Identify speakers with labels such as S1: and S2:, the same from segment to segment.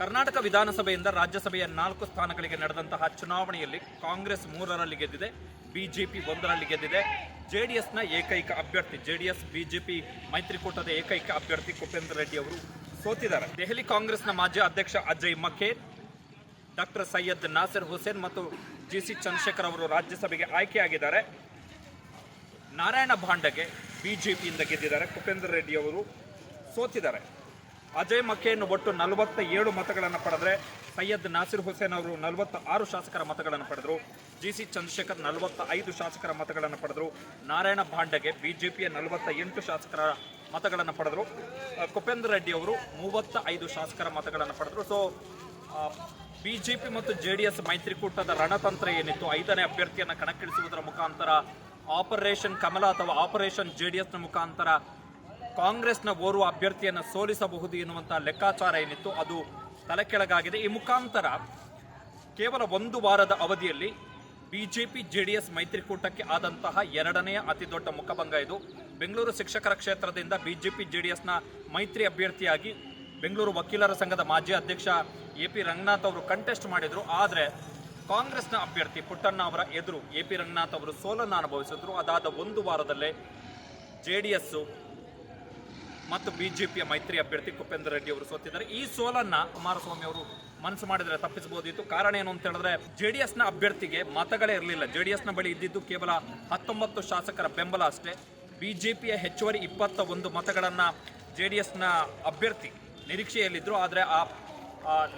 S1: ಕರ್ನಾಟಕ ವಿಧಾನಸಭೆಯಿಂದ ರಾಜ್ಯಸಭೆಯ ನಾಲ್ಕು ಸ್ಥಾನಗಳಿಗೆ ನಡೆದಂತಹ ಚುನಾವಣೆಯಲ್ಲಿ ಕಾಂಗ್ರೆಸ್ ಮೂರರಲ್ಲಿ ಗೆದ್ದಿದೆ, ಬಿಜೆಪಿ ಒಂದರಲ್ಲಿ ಗೆದ್ದಿದೆ. ಜೆಡಿಎಸ್ನ ಏಕೈಕ ಅಭ್ಯರ್ಥಿ, ಜೆಡಿಎಸ್, ಬಿಜೆಪಿ, ಮೈತ್ರಿಕೂಟದ ಏಕೈಕ ಅಭ್ಯರ್ಥಿ ಕುಪೇಂದ್ರ ರೆಡ್ಡಿ ಅವರು ಸೋತಿದ್ದಾರೆ. ದೆಹಲಿ ಕಾಂಗ್ರೆಸ್ನ ಮಾಜಿ ಅಧ್ಯಕ್ಷ ಅಜಯ್ ಮಖೇರ್, ಡಾಕ್ಟರ್ ಸೈಯದ್ ನಾಸಿರ್ ಹುಸೇನ್ ಮತ್ತು ಜಿ ಸಿ ಚಂದ್ರಶೇಖರ್ ಅವರು ರಾಜ್ಯಸಭೆಗೆ ಆಯ್ಕೆಯಾಗಿದ್ದಾರೆ. ನಾರಾಯಣ ಭಾಂಡಗೆ ಬಿಜೆಪಿಯಿಂದ ಗೆದ್ದಿದ್ದಾರೆ, ಕುಪೇಂದ್ರ ರೆಡ್ಡಿ ಅವರು ಸೋತಿದ್ದಾರೆ. ಅಜಯ್ ಮಖೇನ್ ಒಟ್ಟು ನಲವತ್ತ ಏಳು ಮತಗಳನ್ನು ಪಡೆದ್ರೆ ಸೈಯದ್ ನಾಸಿರ್ ಹುಸೇನ್ ಅವರು ನಲವತ್ತ ಆರು ಶಾಸಕರ ಮತಗಳನ್ನು ಪಡೆದರು. ಜಿ ಸಿ ಚಂದ್ರಶೇಖರ್ ನಲವತ್ತ ಐದು ಶಾಸಕರ ಮತಗಳನ್ನು ಪಡೆದರು. ನಾರಾಯಣ ಭಾಂಡಗೆ ಬಿಜೆಪಿಯ ನಲವತ್ತ ಎಂಟು ಶಾಸಕರ ಮತಗಳನ್ನು ಪಡೆದರು. ಕುಪೇಂದ್ರ ರೆಡ್ಡಿ ಅವರು ಮೂವತ್ತ ಐದು ಶಾಸಕರ ಮತಗಳನ್ನು ಪಡೆದರು. ಸೊ ಬಿಜೆಪಿ ಮತ್ತು ಜೆ ಡಿ ಎಸ್ ಮೈತ್ರಿಕೂಟದ ರಣತಂತ್ರ ಏನಿತ್ತು, ಐದನೇ ಅಭ್ಯರ್ಥಿಯನ್ನು ಕಣಕ್ಕಿಳಿಸುವುದರ ಮುಖಾಂತರ ಆಪರೇಷನ್ ಕಮಲ ಅಥವಾ ಆಪರೇಷನ್ ಜೆ ಡಿ ಎಸ್ನ ಮುಖಾಂತರ ಕಾಂಗ್ರೆಸ್ನ ಓರ್ವ ಅಭ್ಯರ್ಥಿಯನ್ನು ಸೋಲಿಸಬಹುದು ಎನ್ನುವಂಥ ಲೆಕ್ಕಾಚಾರ ಏನಿತ್ತು ಅದು ತಲೆಕೆಳಗಾಗಿದೆ. ಈ ಮುಖಾಂತರ ಕೇವಲ ಒಂದು ವಾರದ ಅವಧಿಯಲ್ಲಿ ಬಿಜೆಪಿ ಎಸ್ ಮೈತ್ರಿಕೂಟಕ್ಕೆ ಆದಂತಹ ಎರಡನೆಯ ಅತಿ ದೊಡ್ಡ ಮುಖಭಂಗ ಇದು. ಬೆಂಗಳೂರು ಶಿಕ್ಷಕರ ಕ್ಷೇತ್ರದಿಂದ ಬಿಜೆಪಿ ಎಸ್ನ ಮೈತ್ರಿ ಅಭ್ಯರ್ಥಿಯಾಗಿ ಬೆಂಗಳೂರು ವಕೀಲರ ಸಂಘದ ಮಾಜಿ ಅಧ್ಯಕ್ಷ ಎ ಪಿ ರಂಗನಾಥ್ ಅವರು ಕಂಟೆಸ್ಟ್ ಮಾಡಿದರು. ಆದರೆ ಕಾಂಗ್ರೆಸ್ನ ಅಭ್ಯರ್ಥಿ ಪುಟ್ಟಣ್ಣ ಅವರ ಎದುರು ಎ ಪಿ ರಂಗನಾಥ್ ಅವರು ಸೋಲನ್ನು ಅನುಭವಿಸಿದ್ರು. ಅದಾದ ಒಂದು ವಾರದಲ್ಲೇ ಜೆ ಡಿ ಎಸ್ಸು ಮತ್ತು ಬಿಜೆಪಿಯ ಮೈತ್ರಿ ಅಭ್ಯರ್ಥಿ ಕುಪೇಂದ್ರ ರೆಡ್ಡಿ ಅವರು ಸೋತಿದ್ದಾರೆ. ಈ ಸೋಲನ್ನ ಕುಮಾರಸ್ವಾಮಿ ಅವರು ಮನಸ್ಸು ಮಾಡಿದ್ರೆ ತಪ್ಪಿಸಬಹುದಿತ್ತು. ಕಾರಣ ಏನು ಅಂತ ಹೇಳಿದ್ರೆ ಜೆ ಜೆಡಿಎಸ್ನ ಅಭ್ಯರ್ಥಿಗೆ ಮತಗಳೇ ಇರಲಿಲ್ಲ. ಜೆಡಿಎಸ್ನ ಬಳಿ ಇದ್ದಿದ್ದು ಕೇವಲ ಹತ್ತೊಂಬತ್ತು ಶಾಸಕರ ಬೆಂಬಲ ಅಷ್ಟೇ. ಬಿಜೆಪಿಯ ಹೆಚ್ಚುವರಿ ಇಪ್ಪತ್ತ ಒಂದು ಮತಗಳನ್ನ ಜೆಡಿಎಸ್ನ ಅಭ್ಯರ್ಥಿ ನಿರೀಕ್ಷೆಯಲ್ಲಿದ್ರು, ಆದರೆ ಆ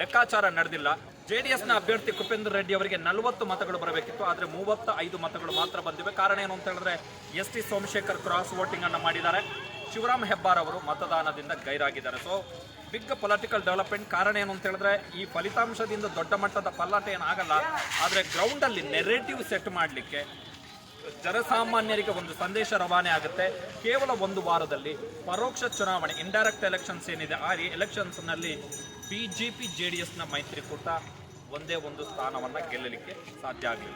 S1: ಲೆಕ್ಕಾಚಾರ ನಡೆದಿಲ್ಲ. ಜೆ ಜೆಡಿಎಸ್ನ ಅಭ್ಯರ್ಥಿ ಕುಪೇಂದ್ರ ರೆಡ್ಡಿ ಅವರಿಗೆ ನಲವತ್ತು ಮತಗಳು ಬರಬೇಕಿತ್ತು, ಆದರೆ ಮೂವತ್ತ ಐದು ಮತಗಳು ಮಾತ್ರ ಬಂದಿವೆ. ಕಾರಣ ಏನು ಅಂತ ಹೇಳಿದ್ರೆ, S T Somashekar cross voting ಅನ್ನು ಮಾಡಿದ್ದಾರೆ. ಶಿವರಾಮ್ ಹೆಬ್ಬಾರ್ ಅವರು ಮತದಾನದಿಂದ ಗೈರಾಗಿದ್ದಾರೆ. ಸೊ ಬಿಗ್ ಪೊಲಿಟಿಕಲ್ ಡೆವಲಪ್ಮೆಂಟ್ ಕಾರಣ ಏನು ಅಂತ ಹೇಳಿದ್ರೆ, ಈ ಫಲಿತಾಂಶದಿಂದ ದೊಡ್ಡ ಮಟ್ಟದ ಪಲ್ಲಾಟ ಏನಾಗಲ್ಲ, ಆದರೆ ಗ್ರೌಂಡಲ್ಲಿ ನೆರೇಟಿವ್ ಸೆಟ್ ಮಾಡಲಿಕ್ಕೆ ಜನಸಾಮಾನ್ಯರಿಗೆ ಒಂದು ಸಂದೇಶ ರವಾನೆ ಆಗುತ್ತೆ. ಕೇವಲ ಒಂದು ವಾರದಲ್ಲಿ ಪರೋಕ್ಷ ಚುನಾವಣೆ ಇಂಡೈರೆಕ್ಟ್ ಎಲೆಕ್ಷನ್ಸ್ ಏನಿದೆ, ಆ ಎಲೆಕ್ಷನ್ಸ್ನಲ್ಲಿ B J P J D ಎಸ್ನ ಮೈತ್ರಿಕೂಟ ಒಂದೇ ಒಂದು ಸ್ಥಾನವನ್ನು ಗೆಲ್ಲಲಿಕ್ಕೆ ಸಾಧ್ಯ ಆಗಲಿಲ್ಲ.